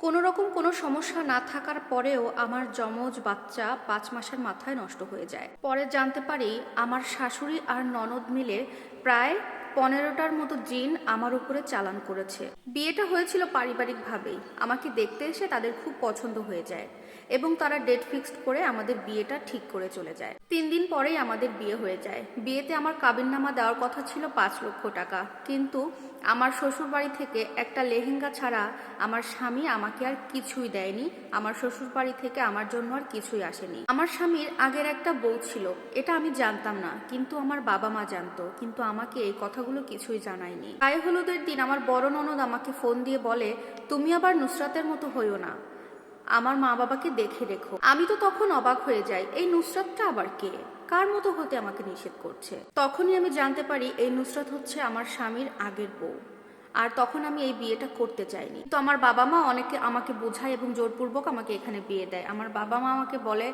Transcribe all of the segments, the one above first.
কোনো রকম কোনো সমস্যা না থাকার পরেও আমার যমজ বাচ্চা পাঁচ মাসের মাথায় নষ্ট হয়ে যায়। পরে জানতে পারি আমার শাশুড়ি আর ননদ মিলে প্রায় পনেরোটার মতো জিন আমার উপরে চালান করেছে। বিয়েটা হয়েছিল পারিবারিকভাবেই আমাকে দেখতে এসে তাদের খুব পছন্দ হয়ে যায় এবং তারা ডেট ফিক্সড করে আমাদের বিয়েটা ঠিক করে চলে যায়। তিন দিন পরেই আমাদের বিয়ে হয়ে যায়। বিয়েতে আমার কাবিননামা দেওয়ার কথা ছিল পাঁচ লক্ষ টাকা। কিন্তু আমার শ্বশুর বাড়ি থেকে একটা লেহেঙ্গা ছাড়া আমার স্বামী আমাকে আর কিছুই দেয়নি। আমার শ্বশুর বাড়ি থেকে আমার জন্য আর কিছুই আসেনি। আমার স্বামীর আগের একটা বউ ছিল, এটা আমি জানতাম না, কিন্তু আমার বাবা মা জানতো, কিন্তু আমাকে এই কথাগুলো কিছুই জানায়নি। গায়ে হলুদের দিন আমার বড় ননদ আমাকে ফোন দিয়ে বলে, তুমি আবার নুসরাতের মতো হইও না। আমার মা বাবাকে দেখে রেখো। আমি তো তখন অবাক হয়ে যাই, এই নুসরতটা আবার কে? কার মতো হতে আমাকে নিষেধ করছে? তখনই আমি জানতে পারি, এই নুসরত হচ্ছে আমার স্বামীর আগের বউ। আর তখন আমি এই বিয়েটা করতে চাইনি। তো আমার বাবা মা অনেকে আমাকে বোঝায় এবং জোরপূর্বক আমাকে এখানে বিয়ে দেয়। আমার বাবা মা আমাকে বলে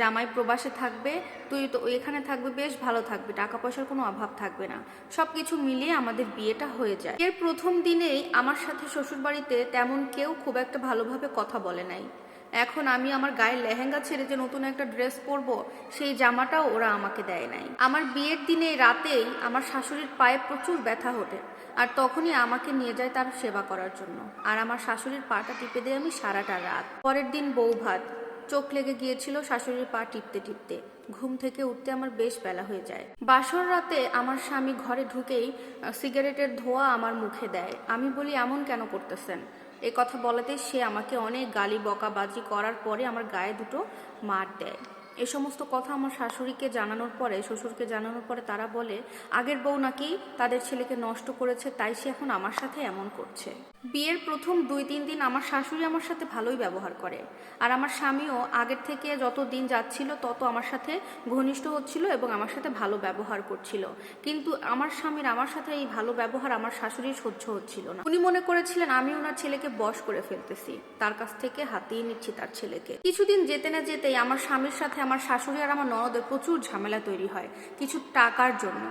জামাই প্রবাসে থাকবে, তুই তো এখানে থাকবে, বেশ ভালো থাকবে টাকা পয়সার কোনো অভাব থাকবে না। সব কিছু মিলিয়ে আমাদের বিয়েটা হয়ে যায়। এর প্রথম দিনেই আমার সাথে শ্বশুরবাড়িতে তেমন কেউ খুব একটা ভালোভাবে কথা বলে নাই। এখন আমি আমার গায়ের লেহেঙ্গা ছেড়ে যে নতুন একটা ড্রেস পরবো, সেই জামাটাও ওরা আমাকে দেয় নাই। আমার বিয়ের দিনে রাতেই আমার শাশুড়ির পায়ে প্রচুর ব্যথা ওঠে, আর তখনই আমাকে নিয়ে যায় তার সেবা করার জন্য। আর আমার শাশুড়ির পাটা টিপে দেয় আমি সারাটা রাত। পরের দিন বউ ভাত। চোখ লেগে গিয়েছিল শাশুড়ির পা টিপতে টিপতে। ঘুম থেকে উঠতে আমার বেশ বেলা হয়ে যায়। বাসর রাতে আমার স্বামী ঘরে ঢুকেই সিগারেটের ধোয়া আমার মুখে দেয়। আমি বলি, এমন কেন করতেছেন? এই কথা বলাতে সে আমাকে অনেক গালি বকাবাজি করার পরে আমার গায়ে দুটো মার দেয়। এ সমস্ত কথা আমার শাশুড়িকে জানানোর পরে, শ্বশুরকে জানানোর পরে তারা বলে, আগের বউ নাকি তাদের ছেলেকে নষ্ট করেছে, তাই সে এখন আমার সাথে এমন করছে। বিয়ের প্রথম দুই, তিন দিন আমার শাশুড়ি আমার সাথে ভালোই ব্যবহার করে। আর আমার স্বামীও আগের থেকে যত দিন যাচ্ছিল, তত আমার সাথে ঘনিষ্ঠ হচ্ছিল এবং আমার সাথে ভালো ব্যবহার করছিল। কিন্তু আমার স্বামীর আমার সাথে এই ভালো ব্যবহার আমার শাশুড়ির সহ্য হচ্ছিল না। উনি মনে করেছিলেন, আমি ওনার ছেলেকে বশ করে ফেলতেছি। তার কাছ থেকে হাতিয়ে নিচ্ছি তার ছেলেকে। কিছুদিন যেতে না যেতেই আমার স্বামীর সাথে আমার শাশুড়ি আর আমার ননদের প্রচুর ঝামেলা তৈরি হয় কিছু টাকার জন্য।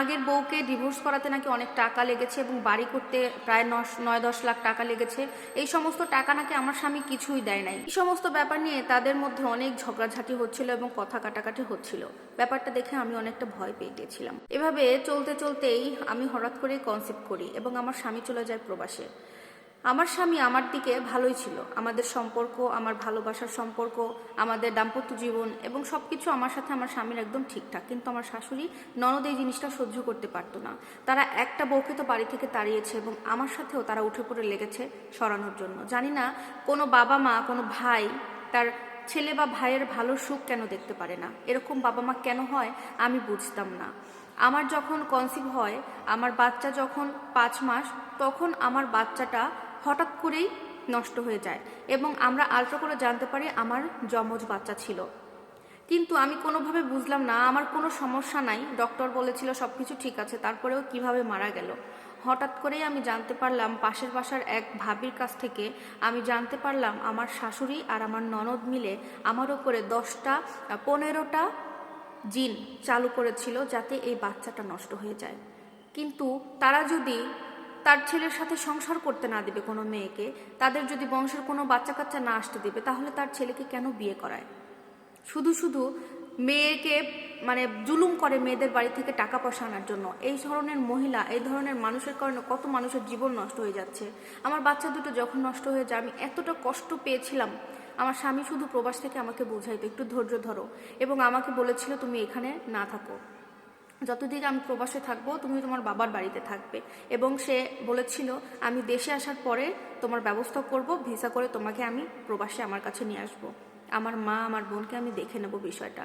আগের বউকে ডিভোর্স করাতে নাকি অনেক টাকা লেগেছে এবং বাড়ি করতে প্রায় নয় দশ লাখ টাকা লেগেছে। এই সমস্ত টাকা নাকি আমার স্বামী কিছুই দেয় নাই। এই সমস্ত ব্যাপার নিয়ে তাদের মধ্যে অনেক ঝগড়াঝাটি হচ্ছিল এবং কথা কাটাকাটি হচ্ছিল। ব্যাপারটা দেখে আমি অনেকটা ভয় পেয়ে গিয়েছিলাম এভাবে চলতে চলতেই আমি হঠাৎ করে কনসেপ্ট করি এবং আমার স্বামী চলে যায় প্রবাসে। আমার স্বামী আমার দিকে ভালোই ছিল। আমাদের সম্পর্ক, আমার ভালোবাসার সম্পর্ক, আমাদের দাম্পত্য জীবন এবং সব কিছু আমার সাথে আমার স্বামীর একদম ঠিকঠাক। কিন্তু আমার শাশুড়ি ননদ এই জিনিসটা সহ্য করতে পারতো না। তারা একটা বউকে তো বাড়ি থেকে তাড়িয়েছে এবং আমার সাথেও তারা উঠে পড়ে লেগেছে সরানোর জন্য। জানি না কোনো বাবা মা, কোনো ভাই তার ছেলে বা ভাইয়ের ভালো সুখ কেন দেখতে পারে না। এরকম বাবা মা কেন হয় আমি বুঝতাম না। আমার যখন কনসিভ হয়, আমার বাচ্চা যখন পাঁচ মাস, তখন আমার বাচ্চাটা হঠাৎ করেই নষ্ট হয়ে যায় এবং আমরা আলট্রা করে জানতে পারি আমার যমজ বাচ্চা ছিল। কিন্তু আমি কোনোভাবে বুঝলাম না, আমার কোনো সমস্যা নাই, ডক্টর বলেছিল সব কিছু ঠিক আছে, তারপরেও কীভাবে মারা গেল। হঠাৎ করেই আমি জানতে পারলাম, পাশের বাসার এক ভাবির কাছ থেকে আমি জানতে পারলাম, আমার শাশুড়ি আর আমার ননদ মিলে আমার ওপরে দশটা, পনেরোটা জিন চালু করেছিল যাতে এই বাচ্চাটা নষ্ট হয়ে যায়। কিন্তু তারা যদি তার ছেলের সাথে সংসার করতে না দেবে কোনো মেয়েকে, তাদের যদি বংশের কোনো বাচ্চা কাচ্চা না আসতে দেবে, তাহলে তার ছেলেকে কেন বিয়ে করায়? শুধু শুধু মেয়েকে মানে জুলুম করে মেয়েদের বাড়ি থেকে টাকা পয়সা আনার জন্য। এই ধরনের মহিলা, এই ধরনের মানুষের কারণে কত মানুষের জীবন নষ্ট হয়ে যাচ্ছে। আমার বাচ্চা দুটো যখন নষ্ট হয়ে যায়, আমি এতটা কষ্ট পেয়েছিলাম। আমার স্বামী শুধু প্রবাস থেকে আমাকে বোঝাইতো, একটু ধৈর্য ধরো। এবং আমাকে বলেছিল, তুমি এখানে না থাকো। যতদিন আমি প্রবাসে থাকব, তুমি তোমার বাবার বাড়িতে থাকবে। এবং সে বলেছিল, আমি দেশে আসার পরে তোমার ব্যবস্থা করব, ভিসা করে তোমাকে আমি প্রবাসে আমার কাছে নিয়ে আসব। আমার মা, আমার বোনকে আমি দেখে নেব বিষয়টা।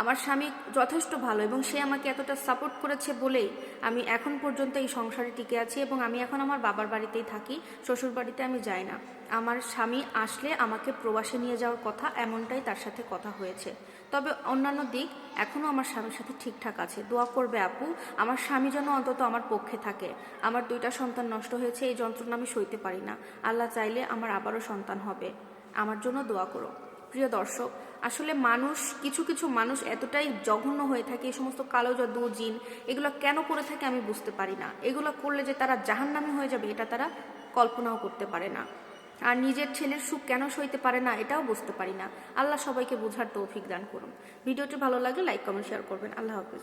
আমার স্বামী যথেষ্ট ভালো এবং সে আমাকে এতটা সাপোর্ট করেছে বলেই আমি এখন পর্যন্ত এই সংসারে টিকে আছি এবং আমি এখন আমার বাবার বাড়িতেই থাকি, শ্বশুর বাড়িতে আমি যাই না। আমার স্বামী আসলে আমাকে প্রবাসে নিয়ে যাওয়ার কথা এমনটাই তার সাথে কথা হয়েছে। তবে অন্যান্য দিক এখনও আমার স্বামীর সাথে ঠিকঠাক আছে। দোয়া করবে আপু, আমার স্বামী যেন অন্তত আমার পক্ষে থাকে। আমার দুইটা সন্তান নষ্ট হয়েছে, এই যন্ত্রণা আমি সইতে পারি না। আল্লাহ চাইলে আমার আবারও সন্তান হবে। আমার জন্য দোয়া করো। প্রিয় দর্শক, আসলে মানুষ, কিছু কিছু মানুষ এতটাই জঘন্য হয়ে থাকে, এই সমস্ত কালো জাদু, জিন, এগুলো কেন করে থাকে আমি বুঝতে পারি না। এগুলো করলে যে তারা জাহান্নামি হয়ে যাবে, এটা তারা কল্পনাও করতে পারে না। আর নিজের ছেলের সুখ কেন সইতে পারে না, এটাও বুঝতে পারি না। আল্লাহ সবাইকে বোঝার তৌফিক দান করুন। ভিডিওটি ভালো লাগলে লাইক, কমেন্ট, শেয়ার করবেন। আল্লাহ হাফিজ।